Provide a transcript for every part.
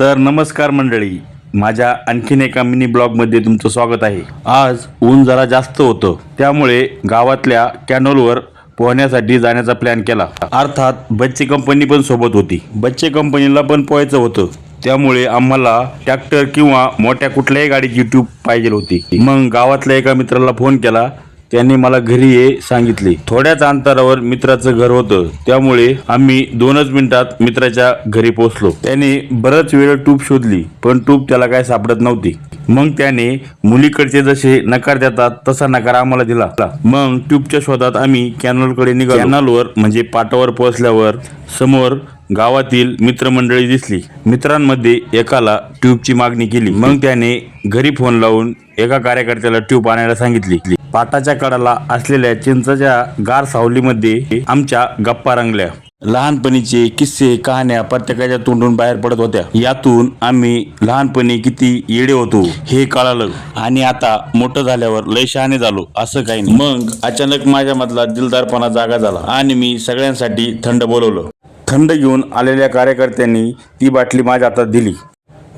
तर नमस्कार मंडळी. माझ्या आणखीन एका मिनी ब्लॉगमध्ये तुमचं स्वागत आहे. आज ऊन जरा जास्त होतं. त्यामुळे गावातल्या कॅनोलवर पोहण्यासाठी जाण्याचा प्लॅन केला. अर्थात बच्चे कंपनी पण सोबत होती. बच्चे कंपनीला पण पोहायचं होतं. त्यामुळे आम्हाला ट्रॅक्टर किंवा मोठ्या कुठल्याही गाडीची ट्यूब पाहिजे होती. मग गावातल्या एका मित्राला फोन केला त्यांनी मला घरी ये सांगितले. थोड्याच अंतरावर मित्राचं घर होतं. त्यामुळे आम्ही दोनच मिनिटात मित्राच्या घरी पोहोचलो. त्याने बरंच वेळ ट्यूब शोधली पण ट्यूब त्याला काय सापडत नव्हती. मग त्याने मुलीकडचे जसे नकार देतात तसा नकार आम्हाला दिला. मग ट्यूबच्या शोधात आम्ही कॅनलकडे निघालो. कॅनलवर म्हणजे पाटावर पोहोचल्यावर समोर गावातील मित्रमंडळी दिसली. मित्रांमध्ये एकाला ट्यूबची मागणी केली. मग त्याने घरी फोन लावून एका कार्यकर्त्याला ट्यूब आणायला सांगितली. पाटाच्या कडाला असलेल्या चिंचाच्या गार सावलीमध्ये आमच्या गप्पा रंगल्या. लहानपणीचे किस्से कहाण्या प्रत्येकाच्या तोंडून बाहेर पडत होत्या. यातून आम्ही लहानपणी किती येडे होतो हे कळालं. आणि आता मोठं झाल्यावर लय शहाणे झालो असं काही नाही. मग अचानक माझ्या मधला दिलदारपणा जागा झाला आणि मी सगळ्यांसाठी थंड बोलवलं. थंड घेऊन आलेल्या कार्यकर्त्यांनी ती बाटली माझ्या हातात दिली.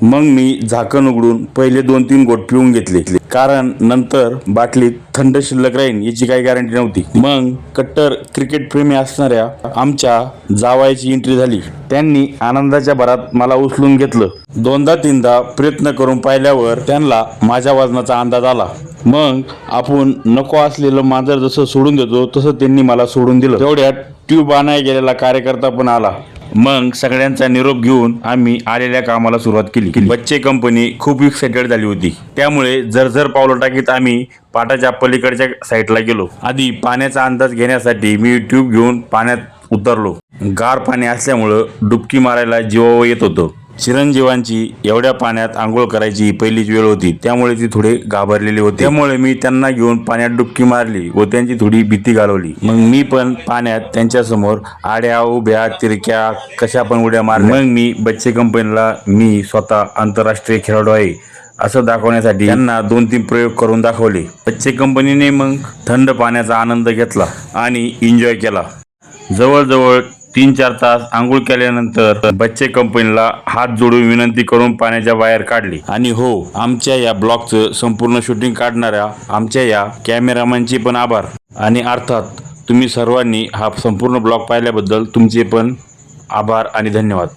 मग मी झाकण उघडून पहिले दोन तीन गोट पिऊन घेतले. कारण नंतर बाटलीत थंड शिल्लक राहीन याची काही गॅरंटी नव्हती. मग कट्टर क्रिकेट प्रेमी असणाऱ्या आमच्या जावायची एंट्री झाली. त्यांनी आनंदाच्या भरात मला उचलून घेतलं. दोनदा तीनदा प्रयत्न करून पाहिल्यावर त्यांना माझ्या वजनाचा अंदाज आला. मग आपण नको असलेलं मांजर जसं सोडून देतो तसं त्यांनी मला सोडून दिलं. तेवढ्यात ट्यूब आणाय गेलेला कार्यकर्ता पण आला. मग सगळ्यांचा निरोप घेऊन आम्ही आलेल्या कामाला सुरुवात केली. बच्चे कंपनी खूप एक्साइटेड झाली होती. त्यामुळे झरझर पावलं टाकीत आम्ही पाटाच्या पलीकडच्या साईडला गेलो. आधी पाण्याचा अंदाज घेण्यासाठी मी ट्यूब घेऊन पाण्यात उतरलो. गार पाणी असल्यामुळं डुबकी मारायला जीवावर येत होतं. चिरंजीवांची एवढ्या पाण्यात आंघोळ करायची ही पहिलीच वेळ होती. त्यामुळे ती थोडे घाबरलेले होते. त्यामुळे मी त्यांना घेऊन पाण्यात डुबकी मारली व त्यांची थोडी भीती घालवली. मग मी पण पाण्यात त्यांच्यासमोर आड्या उभ्या तिरक्या कशा पण उड्या मारल्या. मग मी बच्चे कंपनीला मी स्वतः आंतरराष्ट्रीय खेळाडू आहे असं दाखवण्यासाठी त्यांना दोन तीन प्रयोग करून दाखवले. बच्चे कंपनीने मग थंड पाण्याचा आनंद घेतला आणि एन्जॉय केला. जवळजवळ तीन चार तास आंघोळ केल्यानंतर बच्चे कंपनीला हात जोडून विनंती करून पाण्याच्या बाहेर काढली. आणि हो आमच्या या ब्लॉगचं संपूर्ण शूटिंग काढणाऱ्या आमच्या या कॅमेरामॅनचे पण आभार. आणि अर्थात तुम्ही सर्वांनी हा संपूर्ण ब्लॉग पाहिल्याबद्दल तुमचे पण आभार आणि धन्यवाद.